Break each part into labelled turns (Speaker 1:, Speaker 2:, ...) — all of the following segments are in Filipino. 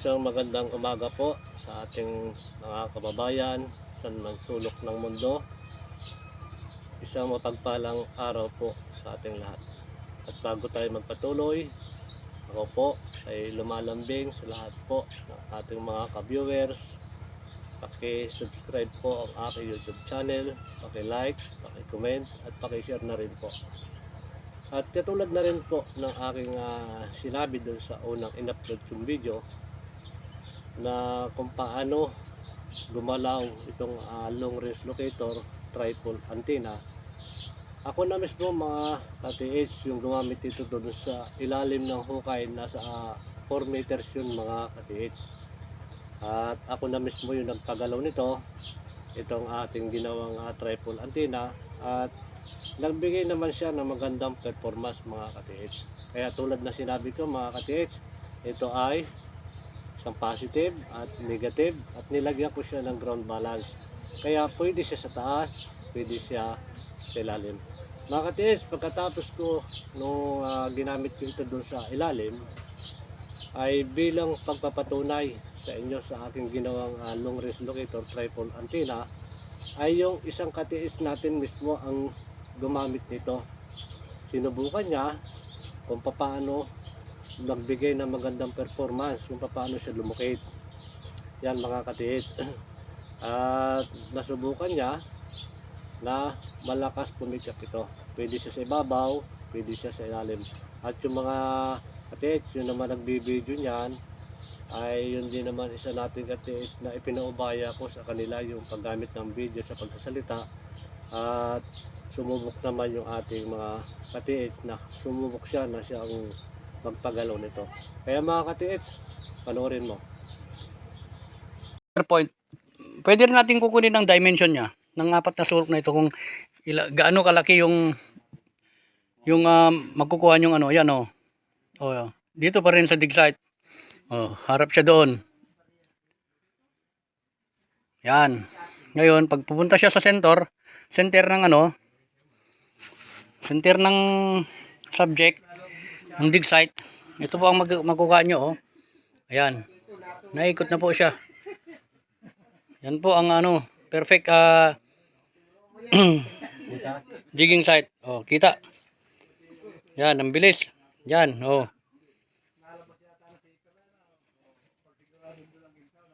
Speaker 1: Isang magandang umaga po sa ating mga kababayan sa man sulok ng mundo. Isang mapagpalang araw po sa ating lahat. At bago tayo magpatuloy, ako po ay lumalambing sa lahat po ng ating mga ka-viewers. Paki-subscribe po ang aking YouTube channel, paki-like, paki-comment at paki-share na rin po. At katulad na rin po ng aking ah, sinabi doon sa unang in-upload yung video na kung paano gumalaw itong ah, long range locator tripod antenna. Ako na mismo mga KTH yung gumamit ito doon sa ilalim ng hukay nasa ah, 4 meters yun mga KTH. At ako na mismo yung nagpagalaw nito itong ating ginawang ah, tripod antenna at nagbigay naman siya ng magandang performance mga ka-TH. Kaya tulad na sinabi ko mga ka-TH, ito ay isang positive at negative at nilagyan ko siya ng ground balance. Kaya pwede siya sa taas, pwede siya sa ilalim. Mga ka-TH, pagkatapos ko nung ah, ginamit ko ito doon sa ilalim, ay bilang pagpapatunay sa inyo sa aking ginawang ah, long range locator tripod antenna ay yung isang katiis natin mismo ang gumamit nito. Sinubukan niya kung paano magbigay ng magandang performance, kung paano siya lumukit. Yan mga katiis. At nasubukan niya na malakas pumikap ito. Pwede siya sa ibabaw, pwede siya sa ilalim. At yung mga katiis, yung naman nagbibideo niyan, ay yun din naman isa nating katiis na ipinaubaya ko sa kanila yung paggamit ng video sa pagsasalita at sumubok naman yung ating mga katiis na sumubok siya na siya ang magpagalaw nito kaya mga katiis panoorin mo
Speaker 2: point. Pwede rin natin kukunin ang dimension niya ng apat na sulok na ito kung ila, gaano kalaki yung yung um, magkukuha yung ano, yan oh. Oh, dito pa rin sa dig site. Oh, harap siya doon. Yan. Ngayon, pag pupunta siya sa center, center ng ano, center ng subject, ng dig site, ito po ang mag magkukuha nyo, oh. Ayan. Naikot na po siya. Yan po ang ano, perfect ah digging site. Oh, kita. Yan, ang bilis. Yan, oh.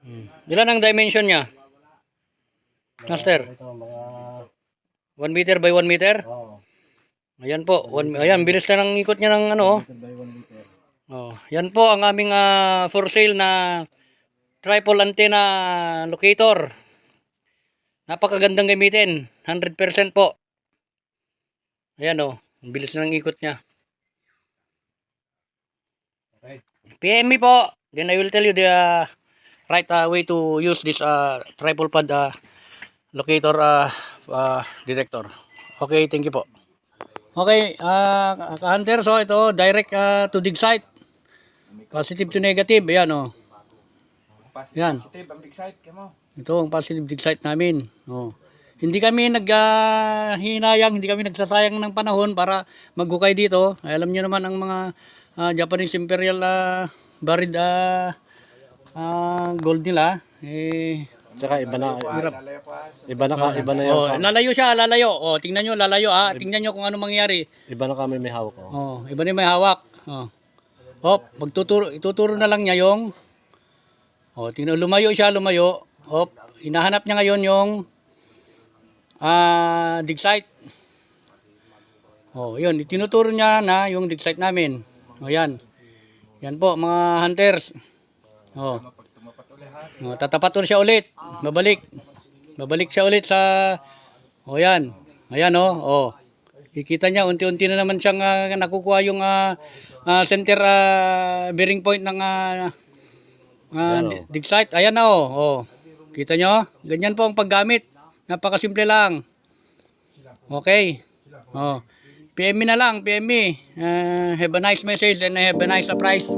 Speaker 2: Hmm. Ilan ang dimension niya? Master,
Speaker 1: ito mga
Speaker 2: 1 meter by 1 meter?
Speaker 1: oh,
Speaker 2: Ayan po, one, ayan, bilis na ng ikot niya ng ano, oh.
Speaker 1: by 1 meter
Speaker 2: Oh, yan po ang aming ah, for sale na triple antenna locator. Napakagandang gamitin. 100% po. Ayan oh, ang bilis na ng ikot niya.
Speaker 1: okay
Speaker 2: PM me po. Then I will tell you the uh, right uh, way to use this uh, triple pad uh, locator uh, uh, detector. Okay, thank you po. Okay, uh, ka-hunter, so ito direct uh, to dig site. Positive to negative, ayan oh. Yan.
Speaker 3: Positive ang big site kamo.
Speaker 2: Ito ang positive dig site namin. Oh. Hindi kami naghinayang, hindi kami nagsasayang ng panahon para maghukay dito. Alam niyo naman ang mga ah, Japanese Imperial uh, Barid ah, ah, gold nila. Eh,
Speaker 1: tsaka iba na
Speaker 2: hirap.
Speaker 3: Pa.
Speaker 1: iba na ka, iba na yung
Speaker 2: Oh, lalayo siya, lalayo. Oh, tingnan niyo, lalayo ah. Tingnan niyo kung ano mangyari.
Speaker 1: iba na kami may hawak oh.
Speaker 2: Oh, iba na may hawak. Oh. Hop, magtuturo, ituturo na lang niya yung Oh, tingnan lumayo siya, lumayo. Hop, hinahanap niya ngayon yung ah dig site. Oh, 'yun, itinuturo niya na yung dig site namin. Oh, yan. Yan po mga hunters. Oh. Oh, tatapat ulit siya ulit. Babalik. Babalik siya ulit sa Oh, yan. Ayan oh. Oh. Kikita niya unti-unti na naman siyang ah, nakukuha yung ah, ah, center ah, bearing point ng
Speaker 1: Ayan, oh.
Speaker 2: dig site. Ayan na oh. oh. Kita nyo? Ganyan po ang paggamit. Napakasimple lang. Okay. Oh. PM me na lang, PM me. Uh, have a nice message and have a nice surprise.